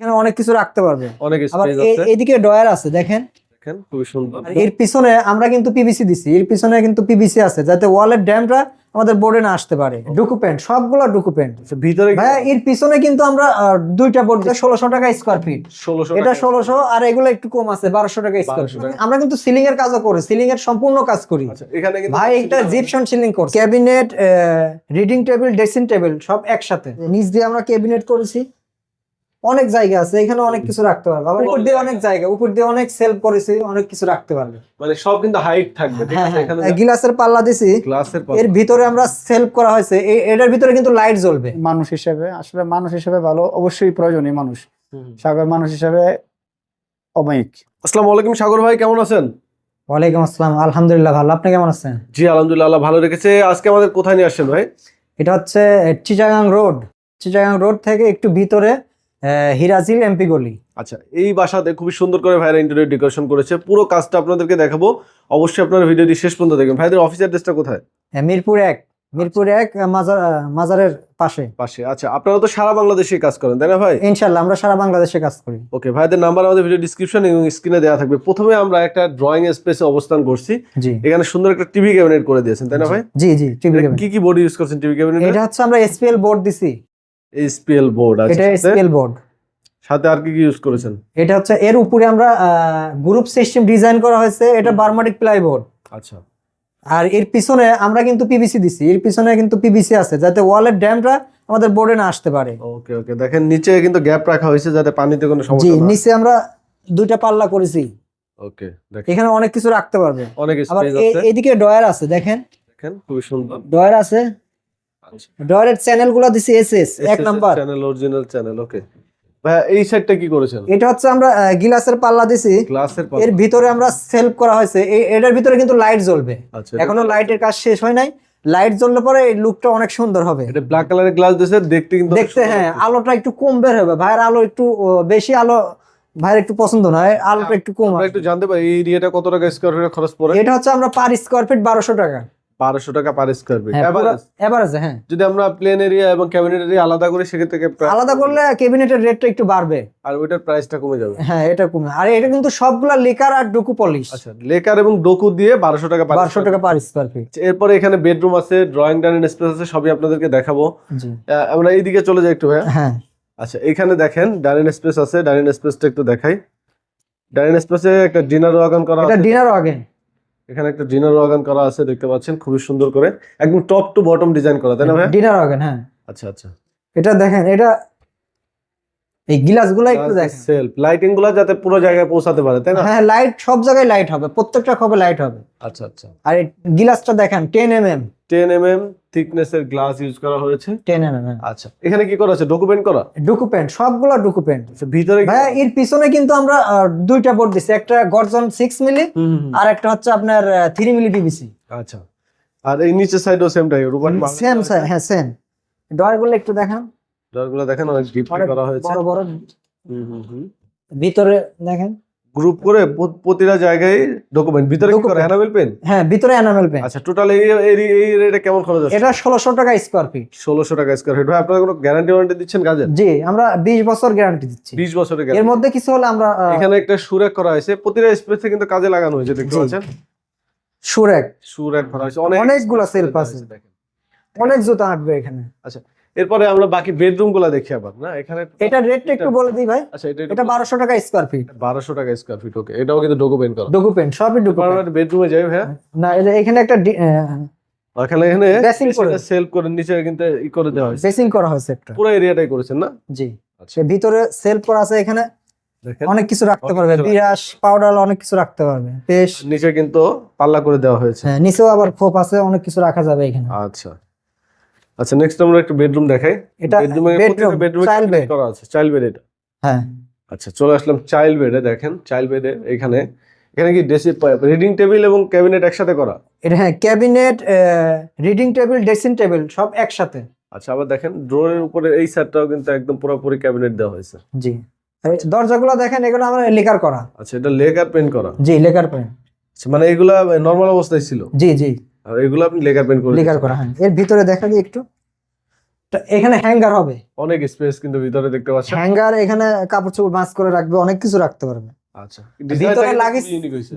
এখানে অনেক কিছু রাখতে পারবে। অনেক স্পেস আছে। এদিকে ডয়ার আছে দেখেন। দেখেন খুবই সুন্দর। এর পিছনে আমরা কিন্তু পিভিসি দিছি। এর পিছনে কিন্তু পিভিসি আছে যাতে ওয়ালের ড্যামটা আমাদের বোর্ডে না আসতে পারে। ডকুমেন্ট সবগুলো ডকুমেন্ট আচ্ছা, ভিতরে ভাইয়া এর পিছনে কিন্তু আমরা দুইটা বোর্ড ষোলোশো টাকা স্কোয়ার ফিট ষোলোশো এটা ষোলোশো আর এগুলো একটু কম আছে বারোশো টাকা স্কোয়ার ফিট আমরা কিন্তু সিলিং এর কাজও করি। সিলিং এর সম্পূর্ণ কাজ করি। আচ্ছা এখানে কিন্তু ভাই এটা জিপশন সিলিং করছে cabinet reading table dressing table সব একসাথে। নিচ দিয়ে আমরা ক্যাবিনেট করেছি। অনেক জায়গা আছে এখানে অনেক কিছু রাখতে পারবে। আবার উপর দিয়ে অনেক জায়গা উপর দিয়ে অনেক সেলফ করেছি অনেক কিছু রাখতে পারবে। মানে সব কিন্তু হাইট থাকবে ঠিক হ্যাঁ। আছে হ্যাঁ গিলাসের পাল্লা দিছি গ্লাসের এর ভিতরে আমরা সেলফ করা হয়েছে এই- এটার ভিতরে কিন্তু লাইট জ্বলবে। মানুষ হিসেবে আসলে মানুষ হিসেবে ভালো অবশ্যই প্রয়োজনীয় মানুষ। সাগর মানুষ হিসেবে অমায়িক আসসালামু আলাইকুম সাগর ভাই কেমন আছেন? ওয়ালাইকুম আসসালাম আলহামদুলিল্লাহ ভালো। আপনি কেমন আছেন? জি আলহামদুলিল্লাহ আল্লাহ ভালো রেখেছে। আজকে আমাদের কোথায় নিয়ে আসছেন ভাই? এটা হচ্ছে চিটাগাং রোড। চিটাগাং রোড থেকে একটু ভিতরে হিরাজিল এমপি গলি। আচ্ছা এই বাসাতে খুবই সুন্দর করে ভাইরা ইন্টেরিয়র ডেকোরেশন করেছে। পুরো কাজটা আপনাদেরকে দেখাবো। অবশ্যই আপনারা ভিডিওটি শেষ পর্যন্ত দেখবেন। ভাইদের অফিস অ্যাড্রেসটা কোথায়? হ্যাঁ, মিরপুর এক। মিরপুর এক মাজারের পাশে। পাশে। আচ্ছা আপনারা তো সারা বাংলাদেশে কাজ করেন তাই না ভাই? ইনশাল্লাহ আমরা সারা বাংলাদেশে কাজ করি। ওকে ভাইদের নাম্বার আমাদের ভিডিও ডিসক্রিপশন এবং স্ক্রিনে দেওয়া থাকবে। প্রথমে আমরা একটা ড্রয়িং স্পেসে অবস্থান করছি। জি। এখানে সুন্দর একটা টিভি ক্যাবিনেট করে দিয়েছেন তাই না ভাই? জি জি টিভি কি কি বোর্ড ইউজ করছেন টিভি ক্যাবিনেট এটা হচ্ছে আমরা এসপিএল বোর্ড দিছি। এইচপিএল বোর্ড এটা আছে এসপিএল বোর্ড। সাথে আর কি কি ইউজ করেছেন? এটা হচ্ছে এর উপরে আমরা গ্রুপ সিস্টেম ডিজাইন করা হয়েছে এটা বার্মাটিক প্লাই বোর্ড আচ্ছা। আর এর পিছনে আমরা কিন্তু পিভিসি দিছি এর পিছনে কিন্তু পিভিসি আছে যাতে ওয়ালের ড্যামটা আমাদের বোর্ডে না আসতে পারে। ওকে ওকে। দেখেন নিচে কিন্তু গ্যাপ রাখা হয়েছে যাতে পানিতে কোনো সমস্যা না নিচে আমরা দুইটা পাল্লা করেছি। ওকে দেখেন। এখানে অনেক কিছু রাখতে পারবে। অনেক আবার স্পেস এ- আছে। এইদিকে ডয়ার আছে দেখেন। দেখেন খুবই সুন্দর। ডয়ার আছে। আচ্ছা ডয়ারের চ্যানেলগুলো দিছি এস এস এক number. Channel original channel okay এই সাইডটা কি করেছেন? এটা হচ্ছে আমরা গিলাসের পাল্লা দিছি। গ্লাসের এর ভিতরে আমরা সেলফ করা হয়েছে। এই এটার ভিতরে কিন্তু লাইট জ্বলবে। আচ্ছা এখনও লাইটের কাজ শেষ হয় নাই। লাইট জ্বললে পরে এই লুকটা অনেক সুন্দর হবে। এটা ব্ল্যাক কালারের গ্লাস দিয়েছে দেখতে কিন্তু দেখতে হ্যাঁ আলোটা একটু কম বের হবে। ভাইয়ের আলো একটু বেশি আলো ভাইয়ের একটু পছন্দ নয় আলোটা একটু কম আমরা একটু জানতে পারি এই এরিয়াটা কত টাকা স্কোয়ার ফিট খরচ পড়ে? এটা হচ্ছে আমরা পার স্কোয়ার ফিট বারোশো টাকা। বারোশো টাকা পার স্কোয়ার ফিট হ্যাঁ হ্যাঁ। যদি আমরা প্লেন এরিয়া এবং ক্যাবিনেট এরিয়া আলাদা করি সেক্ষেত্রে আলাদা করলে ক্যাবিনেটের রেটটা একটু বাড়বে। আর ওইটার প্রাইসটা কমে যাবে। হ্যাঁ এটা কমে আর এটা কিন্তু সবগুলা লেকার আর ডুকু পলিশ আচ্ছা লেকার এবং ডোকু দিয়ে বারোশো টাকা বারোশো টাকা পার স্কোয়ার ফিট এরপরে এখানে বেডরুম আছে ড্রয়িং ডাইনিং স্পেস আছে সবই আপনাদেরকে দেখাবো। আমরা এইদিকে চলে যাই একটু ভাইয়া। হ্যাঁ। আচ্ছা এখানে দেখেন ডাইনিং স্পেস আছে ডাইনিং স্পেসটা একটু দেখাই। ডাইনিং স্পেসে একটা ডিনার ওয়াগন করা এটা ডিনার আগে। এখানে একটা ডিনার অর্গান করা আছে দেখতে পাচ্ছেন খুবই সুন্দর করে। একদম টপ টু বটম ডিজাইন করা তাই না ভাই ডিনার অর্গান হ্যাঁ। আচ্ছা আচ্ছা। এটা দেখেন এটা এই গ্লাসগুলো গুলা একটু দেখেন। সেলফ লাইটিংগুলো যাতে পুরো জায়গায় পৌঁছাতে পারে তাই না? হ্যাঁ লাইট সব জায়গায় লাইট হবে প্রত্যেকটা খবে লাইট হবে। আচ্ছা আচ্ছা। আর এই গিলাসটা দেখেন ten M M ten M M thickness এর গ্লাস ইউজ করা হয়েছে। টেন এম এম আচ্ছা এখানে কি করা আছে? ডকুমেন্ট করা? ডকুপেন্ট সবগুলা ডকুপেন্ট আচ্ছা, ভিতরে ভাইয়া এর পিছনে কিন্তু আমরা দুইটা বোর্ড দিছি। একটা গর্জন সিক্স মিলি। আর একটা হচ্ছে আপনার থ্রি মিলি পিভিসি আচ্ছা আর এই নিচের সাইডও সেম টাই রুবান সেম হ্যাঁ সেম ডয়ারগুলো একটু দেখান। ডরগুলো দেখেন অনেক ডিপ করা হয়েছে। বড় বড়। হুম, হুম। ভিতরে দেখেন। গ্রুপ করে প্রতিটা জায়গায় ডকুমেন্ট ভিতরে কি করে? এনামেল পেন হ্যাঁ ভিতরে এনামেল পেন আচ্ছা টোটাল এই এই রেটে কেমন খরচ আছে? এটা ষোলোশো টাকা স্কোয়ার ফিট ষোলোশো টাকা স্কোয়ার ফিট ভাই আপনারা কোনো গ্যারান্টি ওয়ারেন্টি দিচ্ছেন কাজের? জি আমরা বিশ বছর গ্যারান্টি দিচ্ছি। বিশ বছরের গ্যারান্টি এর মধ্যে কিছু হলে আমরা এখানে একটা সুরেক করা হয়েছে। প্রতিটা স্পেসে কিন্তু কাজে লাগানো হয়েছে দেখতে। পাচ্ছেন? সুরেক। সুরেক করা হয়েছে। অনেক অনেকগুলো সেলফ আছে। দেখেন। অনেক জুতা আঁটবে এখানে। এরপরে আমরা বাকি বেডরুমগুলা দেখি আবার না? এখানে এটা রেটটা একটু বলে দিই ভাই। আচ্ছা এটা এটা বারোশো টাকা স্কোয়ার ফিট বারোশো টাকা স্কোয়ার ফিট ওকে এটাও কিন্তু ডকুমেন্ট করা। ডকুমেন্ট সবই ডকুমেন্ট বেডরুমে যাই ভাইয়া। না এটা এখানে একটা এখানে এখানে Dressing করে। সেলফ করে নিচে কিন্তু ই করে দেওয়া হয়েছে। বেসিং করা হয়েছে একটা পুরো এরিয়াটাই করেছেন না? জি। আচ্ছা। ভিতরে সেলফ করা আছে এখানে। দেখেন। অনেক কিছু রাখতে পারবে। বিরাস পাউডার অনেক কিছু রাখতে পারবে। পেস্ট। নিচে কিন্তু পাল্লা করে দেওয়া হয়েছে। হ্যাঁ নিচেও আবার খোপ আছে অনেক কিছু রাখা যাবে এখানে। আচ্ছা। আচ্ছা নেক্সট আমরা একটা বেডরুম দেখাই। এটা বেডরুমে বেডরুম বেডরুমে চাইল্ড বেড করা আছে? চাইল্ড বেড এটা? হ্যাঁ। আচ্ছা চলে আসলাম চাইল্ড বেডে দেখেন চাইল্ড বেডে এখানে। এখানে কি ড্রেসিং রিডিং টেবিল এবং ক্যাবিনেট একসাথে করা? এটা হ্যাঁ cabinet reading table dressing table সব একসাথে। আচ্ছা আবার দেখেন ড্রোরের উপরে এই সাইডটাও কিন্তু একদম পুরোপুরি ক্যাবিনেট দেওয়া হয়েছে। জি। দরজাগুলো দেখেন এগুলো আমরা লেকার করা। আচ্ছা এটা লেকার পেন্ট করা। জি লেকার পেন আচ্ছা, মানে এগুলা নর্মাল অবস্থায় ছিল? জি জি। আর এগুলো আপনি লেকার পেন্ট করে লেকার করা হ্যাঁ এর ভিতরে দেখা দিই একটু। এখানে হ্যাঙ্গার হবে। অনেক স্পেস কিন্তু ভিতরে দেখতে পাচ্ছেন। হ্যাঙ্গার এখানে কাপড় চোপড় ভাঁজ করে রাখবে অনেক কিছু রাখতে পারবে। আচ্ছা। ভিতরে লাগিস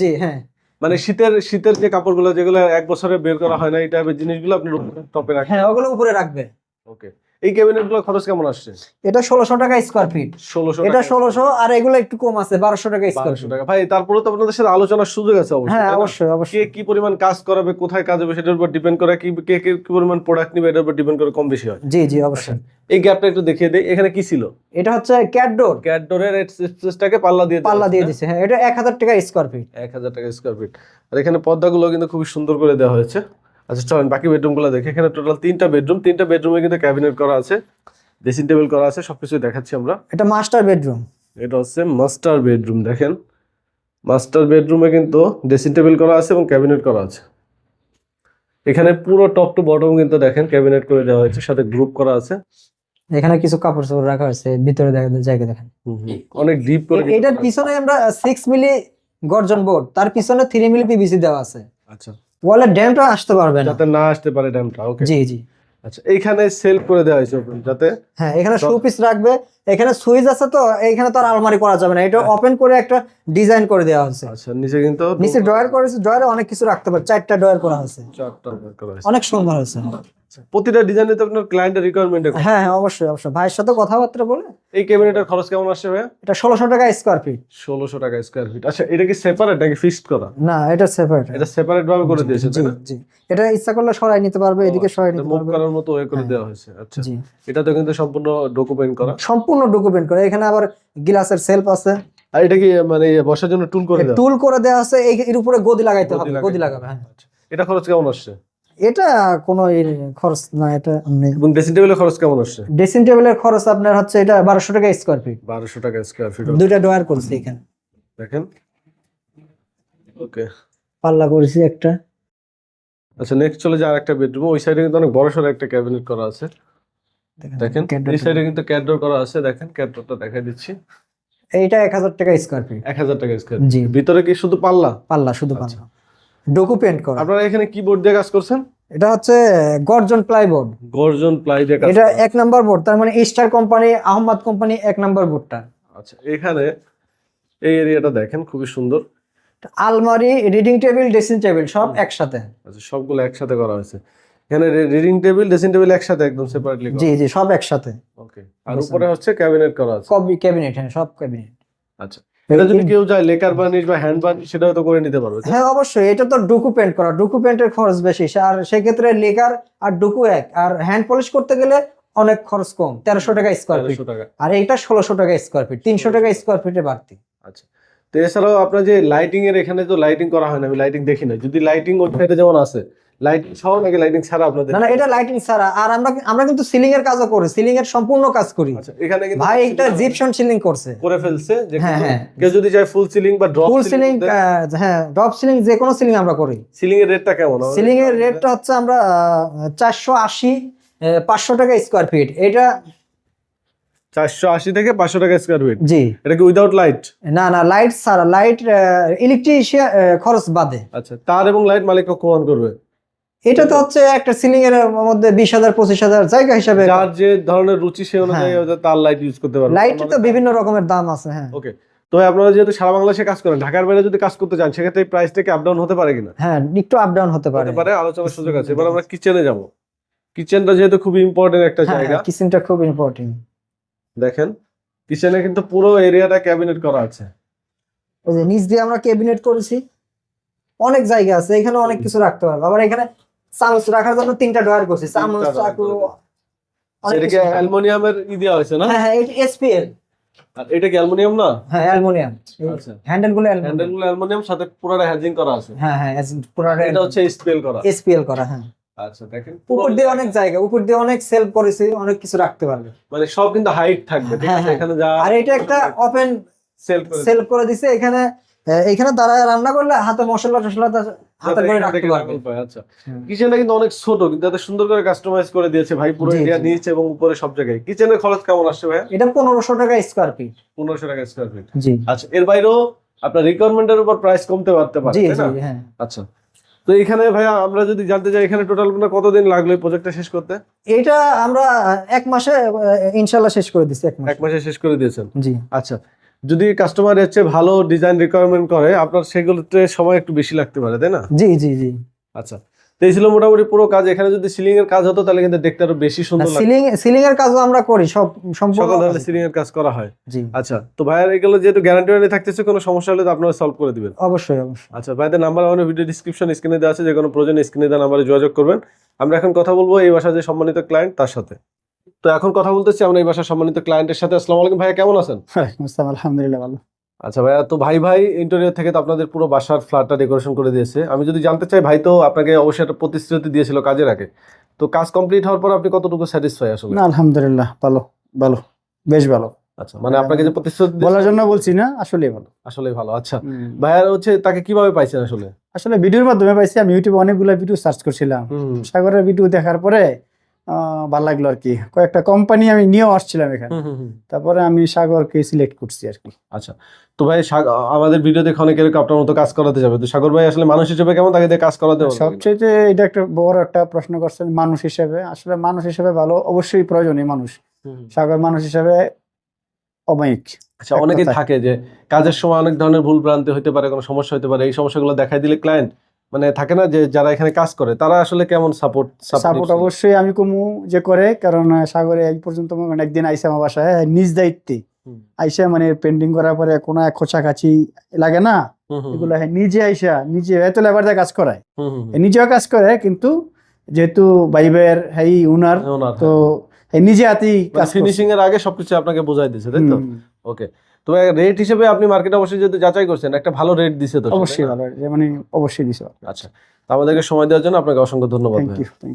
জি হ্যাঁ। মানে শীতের শীতের যে কাপড়গুলো যেগুলো এক বছরে বের করা হয় না এই টাইপের জিনিসগুলো আপনি টপে রাখবেন হ্যাঁ ওগুলো উপরে রাখবে। ওকে এই ক্যাবিনেটগুলো খরচ কেমন আসছে? এটা ষোলোশো টাকা স্কোয়ার ফিট ষোলোশো এটা ষোলোশো আর এগুলো একটু কম আছে বারোশো টাকা স্কোয়ার ফিট টাকা। ভাই তারপরে তো আপনাদের সাথে আলোচনার সুযোগ আছে অবশ্যই হ্যাঁ না? অবশ্যই কে কি পরিমাণ কাজ করাবে কোথায় কাজ হবে সেটার উপর ডিপেন্ড করে কি কে কে পরিমাণ প্রোডাক্ট নিবে এটার উপর ডিপেন্ড করে কম বেশি হয়। জি জি অবশ্যই। এই গ্যাপটা একটু দেখিয়ে দেই। এখানে কি ছিল? এটা হচ্ছে ক্যাটডোর ক্যাট ডোরের স্পেসটাকে পাল্লা দিয়ে পাল্লা দিয়ে দিছে হ্যাঁ এটা এক হাজার টাকা স্কোয়ার ফিট এক হাজার টাকা স্কোয়ার ফিট আর এখানে পর্দাগুলো কিন্তু খুবই সুন্দর করে দেওয়া হয়েছে। আচ্ছা চলেন বাকি বেডরুমগুলো দেখে। এখানে টোটাল তিনটা বেডরুম তিনটা বেডরুমে কিন্তু ক্যাবিনেট করা আছে ড্রেসিং টেবিল করা আছে সবকিছু দেখাচ্ছি আমরা। এটা মাস্টার বেডরুম এটা হচ্ছে মাস্টার বেডরুম দেখেন। মাস্টার বেডরুমে কিন্তু ড্রেসিং টেবিল করা আছে এবং ক্যাবিনেট করা আছে। এখানে পুরো টপ টু বটম কিন্তু দেখেন ক্যাবিনেট করে দেওয়া হয়েছে সাথে গ্রুপ করা আছে। এখানে কিছু কাপড় চোপড় রাখা হয়েছে ভিতরে দেখা জায়গা দেখেন। অনেক ডিপ করে এটার পিছনে আমরা সিক্স মিলি গর্জন বোর্ড তার পিছনে থ্রি মিলি পিভিসি দেওয়া আছে। আচ্ছা। ওয়ালের ড্যামটা আসতে পারবে না। যাতে না আসতে পারে ড্যামটা ওকে জি জি। আচ্ছা এইখানে সেল করে দেওয়া হয়েছে ওপেন যাতে হ্যাঁ এখানে শোপিস শো পিস রাখবে। এখানে সুইচ আছে তো এখানে তো আর আলমারি করা যাবে না। এটা হ্যাঁ। ওপেন করে একটা ডিজাইন করে দেওয়া হয়েছে। আচ্ছা নিচে কিন্তু নিচে ড্রয়ার করেছে ড্রয়ারে অনেক কিছু রাখতে পারে চারটা ড্রয়ার করা আছে চারটা ড্রয়ার করা আছে অনেক সুন্দর হয়েছে। আচ্ছা, প্রতিটা ডিজাইনে তো আপনার ক্লায়েন্টের রিকোয়ারমেন্ট হ্যাঁ হ্যাঁ অবশ্যই অবশ্যই। ভাইয়ের সাথে কথাবার্তা বলে। এই ক্যাবিনেটের খরচ কেমন আসছে ভাইয়া? এটা ষোলোশো টাকা স্কোয়ার ফিট ষোলোশো টাকা স্কোয়ার ফিট আচ্ছা এটা কি সেপারেট নাকি ফিক্সড করা? না এটা সেপারেট এটা সেপারেট ভাবে করে দিয়েছে জি জি। এটা ইচ্ছা করলে সরাই নিতে পারবে এদিকে সরাই নিতে পারবে। করার মতো ওয়ে করে হ্যাঁ। দেওয়া হয়েছে। আচ্ছা জি। এটা তো কিন্তু সম্পূর্ণ ডকুমেন্ট করা? সম্পূর্ণ ডকুমেন্ট করে। এখানে আবার গ্লাসের সেলফ আছে। আর এটা কি মানে বসার জন্য টুল করে দেওয়া? টুল করে দেওয়া আছে। এর উপরে গদি লাগাইতে হবে গদি। লাগাবে হ্যাঁ। আচ্ছা, এটা খরচ কেমন আসছে? এটা কোনো খরচ না এটা এবং ড্রেসিং টেবিলের খরচ কেমন আসছে? ড্রেসিং টেবিলের খরচ আপনার হচ্ছে এটা বারোশো টাকা স্কোয়ার ফিট বারোশো টাকা স্কোয়ার ফিট দুইটা ড্রয়ার করছি এখানে। দেখেন। ওকে। পাল্লা করেছি একটা। আচ্ছা নেক্সট চলে যায় আরেকটা বেডরুম ওই সাইডে কিন্তু অনেক বড় সড়ো একটা ক্যাবিনেট করা আছে। দেখেন এই সাইডে কিন্তু ক্যাডোর করা আছে। দেখেন ক্যাডোরটা দেখাই দিচ্ছি। এইটা এক হাজার টাকা স্কোয়ার ফিট এক হাজার টাকা স্কোয়ার জি। ভিতরে কি শুধু পাল্লা? পাল্লা শুধু আচ্ছা। পাল্লা। ডোকু পেন্ট করা। আপনারা এখানে কি বোর্ড দিয়ে কাজ করছেন? এটা হচ্ছে গর্জন প্লাইবোর্ড গর্জন প্লাই দিয়ে কাজ এটা এক নাম্বার বোর্ড তার মানে স্টার কোম্পানি আহমদ কোম্পানি এক নাম্বার বোর্ডটা আচ্ছা এখানে এই এরিয়াটা দেখেন খুবই সুন্দর। আলমারি রিডিং টেবিল ড্রেসিং টেবিল সব একসাথে। আচ্ছা সবগুলো একসাথে করা হয়েছে। এখানে রিডিং টেবিল ড্রেসিং টেবিল একসাথে একদম সেপারেটলি জি জি সব একসাথে। ওকে আর উপরে হচ্ছে ক্যাবিনেট করা আছে। কবি ক্যাবিনেট হ্যাঁ সব ক্যাবিনেট আচ্ছা এটা যদি কেউ চায় লেকার বার্নিশ বা হ্যান্ড বার্নিশ সেটাও তো করে নিতে পারবে। হ্যাঁ অবশ্যই এটা তো ডুকু পেন্ট করা ডুকু পেন্টের খরচ বেশি। আর সেক্ষেত্রে লেকার আর ডুকু এক আর হ্যান্ড পলিশ করতে গেলে অনেক খরচ কম তেরোশো টাকা স্কোয়ার ফিট 1300 টাকা। আর এইটা ষোলোশো টাকা স্কোয়ার ফিট তিনশো টাকা স্কোয়ার ফিটে বাড়তি। আচ্ছা তো এছাড়াও আপনার যে লাইটিং এর এখানে তো লাইটিং করা হয় না আমি লাইটিং দেখি না। যদি লাইটিং ওই সাইডে যেমন আছে লাইটিং সহ নাকি লাইটিং ছাড়া আপনাদের না না এটা লাইটিং ছাড়া। আর আমরা আমরা কিন্তু সিলিং এর কাজও করি সিলিং এর সম্পূর্ণ কাজ করি। আচ্ছা এখানে কিন্তু ভাই এটা জিপসন সিলিং করছে। করে ফেলছে যে হ্যাঁ, হ্যাঁ। কেউ যদি চায় ফুল সিলিং বা ড্রপ ফুল সিলিং হ্যাঁ ড্রপ সিলিং যে কোনো সিলিং আমরা করি। সিলিং এর রেটটা কেমন? সিলিং এর রেটটা হচ্ছে আমরা চারশো আশি পাঁচশো টাকা স্কোয়ার ফিট এটা চারশো আশি থেকে পাঁচশো টাকা স্কোয়ার ফিট জি। এটা কি উইদাউট লাইট না না লাইট ছাড়া লাইট ইলেকট্রিশিয়ান খরচ বাদে। আচ্ছা তার এবং লাইট মালিক কখন করবে? এটা তো হচ্ছে একটা সিলিং এর মধ্যে বিশ হাজার পঁচিশ হাজার জায়গা হিসাবে যার যে ধরনের রুচি সে অনুযায়ী হ্যাঁ। তার লাইট ইউজ করতে পারবে। লাইট তো বিভিন্ন রকমের দাম আছে হ্যাঁ। ওকে তো আপনারা যেহেতু সারা বাংলাদেশে কাজ করেন ঢাকার বাইরে যদি কাজ করতে চান সেক্ষেত্রে প্রাইস থেকে আপ ডাউন হতে পারে কিনা? হ্যাঁ একটু আপ ডাউন হতে পারে। হতে পারে আলোচনার সুযোগ আছে। এবার আমরা কিচেনে যাব। কিচেনটা যেহেতু খুবই ইম্পর্টেন্ট একটা হ্যাঁ জায়গা। কিচেনটা খুব ইম্পর্টেন্ট দেখেন কিচেনে কিন্তু পুরো এরিয়াটা ক্যাবিনেট করা আছে। ওই যে নিচ দিয়ে আমরা ক্যাবিনেট করেছি। অনেক জায়গা আছে এখানে অনেক কিছু রাখতে পারবে। আবার এখানে চামচ রাখার জন্য তিনটা ডয়ার করছি চামচ চাকু করে অনেক এটা কি কিছু। রাখা- অ্যালুমিনিয়ামের ই দেওয়া হয়েছে না? হ্যাঁ হ্যাঁ এসপিএল আর এটা কি অ্যালুমিনিয়াম না? হ্যাঁ অ্যালুমিনিয়াম। আচ্ছা। হ্যান্ডেলগুলো হ্যান্ডেল অ্যালুমিনিয়াম। গুলো অ্যালুমিনিয়াম সাথে পুরোটা হ্যাজিং করা আছে। হ্যাঁ হ্যাঁ এটা হচ্ছে স্পেল করা। এসপিএল করা হ্যাঁ। আচ্ছা দেখেন। উপর দিয়ে অনেক জায়গা উপর দিয়ে অনেক সেলফ করেছি অনেক কিছু রাখতে পারবে। মানে সব কিন্তু হাইট থাকবে ঠিক হ্যাঁ, আছে? হ্যাঁ। এখানে যা আর এটা একটা ওপেন সেল করে সেলফ করে দিছে এখানে এখানে দাঁড়ায় রান্না করলে হাতে মশলা টসলা হাতে করে রাখতে পারবে। আচ্ছা। কিচেনটা কিন্তু অনেক ছোট কিন্তু এত সুন্দর করে কাস্টমাইজ করে দিয়েছে ভাই পুরো এরিয়া। নিচে এবং উপরে সব জায়গায়। কিচেনের খরচ কেমন আসছে ভাই এটা পনেরোশো টাকা স্কোয়ার ফিট পনেরোশো টাকা স্কোয়ার ফিট জি। আচ্ছা এর বাইরেও আপনার রিকোয়ারমেন্টের উপর প্রাইস কমতে পারতে পারে জি তাই না? হ্যাঁ। আচ্ছা। তো এখানে ভাইয়া আমরা যদি জানতে চাই এখানে টোটাল আপনার কতদিন লাগল এই প্রজেক্টটা শেষ করতে? এটা আমরা এক মাসে আহ, ইনশাল্লাহ শেষ করে মাসে। এক মাসে শেষ করে দিয়েছেন। জি। আচ্ছা যদি কাস্টমার হচ্ছে ভালো ডিজাইন রিকোয়ারমেন্ট করে আপনার সেগুলোতে সময় একটু বেশি লাগতে পারে তাই না? জি জি জি। আচ্ছা। তো এই ছিল মোটামুটি পুরো কাজ। এখানে যদি সিলিং এর কাজ হতো তাহলে কিন্তু দেখতে আরও বেশি সুন্দর সিলিং সিলিং এর কাজও আমরা করি সব সম্পূর্ণ ধরনের সিলিং এর কাজ করা হয়। জি। আচ্ছা তো ভাইয়ার এগুলো যেহেতু গ্যারান্টি ওয়ারেন্টি থাকতেছে কোনো সমস্যা হলে তো আপনারা সলভ করে দিবেন। অবশ্যই অবশ্যই। আচ্ছা ভাইদের নাম্বার আমাদের ভিডিও ডিসক্রিপশন স্ক্রিনে দেওয়া আছে যে কোনো প্রয়োজনে স্ক্রিনে দেওয়া নাম্বারে যোগাযোগ করবেন। আমরা এখন কথা বলব এই বাসার যে সম্মানিত ক্লায়েন্ট তার সাথে। তো এখন কথা বলতেছি আমরা এই বাসার সম্মানিত ক্লায়েন্টের সাথে। আসসালামু আলাইকুম ভাইয়া কেমন আছেন? ওয়ালাইকুম আসসালাম আলহামদুলিল্লাহ ভালো। আচ্ছা ভাইয়া তো ভাই ভাই ইন্টেরিয়র থেকে তো আপনাদের পুরো বাসার ফ্ল্যাটটা ডেকোরেশন করে দিয়েছে। আমি যদি জানতে চাই ভাই তো আপনাকে অবশ্যই একটা প্রতিশ্রুতি দিয়েছিল কাজের আগে। তো কাজ কমপ্লিট হওয়ার পর আপনি কতটুকু স্যাটিসফাই আসলে? না আলহামদুলিল্লাহ ভালো ভালো বেশ ভালো। আচ্ছা মানে আপনাকে যে প্রতিশ্রুতি বলার জন্য বলছি না আসলে ভালো। আসলে ভালো আচ্ছা। ভাইয়ার হচ্ছে তাকে কীভাবে পাইছেন আসলে? আসলে ভিডিওর মাধ্যমে পাইছি আমি ইউটিউবে অনেকগুলো ভিডিও সার্চ করছিলাম। সাগরের ভিডিও দেখার পরে ভালো লাগল আর কি। কয়েকটা কোম্পানি আমি নিয়েও আসছিলাম এখানে। তারপরে আমি সাগরকে সিলেক্ট করছি আর কি। আচ্ছা। তো ভাই আমাদের ভিডিও দেখে অনেকে এরকম আপনার মতো কাজ করাতে যাবে। তো সাগর ভাই আসলে মানুষ হিসেবে কেমন তাকে দিয়ে কাজ করাতে পারবে সবচেয়ে এটা একটা বড় একটা প্রশ্ন করছেন মানুষ হিসেবে। আসলে মানুষ হিসেবে ভালো অবশ্যই প্রয়োজনীয় মানুষ। সাগর মানুষ হিসেবে অমায়িক। আচ্ছা এক অনেকে থাকে যে কাজের সময় অনেক ধরনের ভুল ভ্রান্তি হতে পারে কোনো সমস্যা হতে পারে। এই সমস্যাগুলো দেখাই দিলে ক্লায়েন্ট মানে থাকে না যে যারা এখানে কাজ করে তারা আসলে কেমন সাপোর্ট সাপোর্ট অবশ্যই আমি কমু যে করে কারণ সাগরে এই পর্যন্ত মনে একদিন আইসা আমার বাসায় হ্যাঁ, নিজ দায়িত্বে। আইসা মানে পেন্টিং করার পরে কোনো এক খোঁচাখাচি লাগে না। এগুলো হ্যাঁ, নিজে আইসা নিজে এত লেবার দিয়ে কাজ করায়। নিজেও কাজ করে কিন্তু যেহেতু বাইবের হ্যাঁ উনার তো নিজে হাতেই কাজ ফিনিশিং এর আগে সবকিছু আপনাকে বোঝাই দিয়েছে তাই তো? ওকে তো রেট হিসেবে আপনি মার্কেট অবশ্যই যদি যাচাই করছেন একটা ভালো রেট দিছে তো অবশ্যই ভালো মানে অবশ্যই দিছে। আচ্ছা। তো আমাদেরকে সময় দেওয়ার জন্য আপনাকে অসংখ্য ধন্যবাদ থ্যাংক। ইউ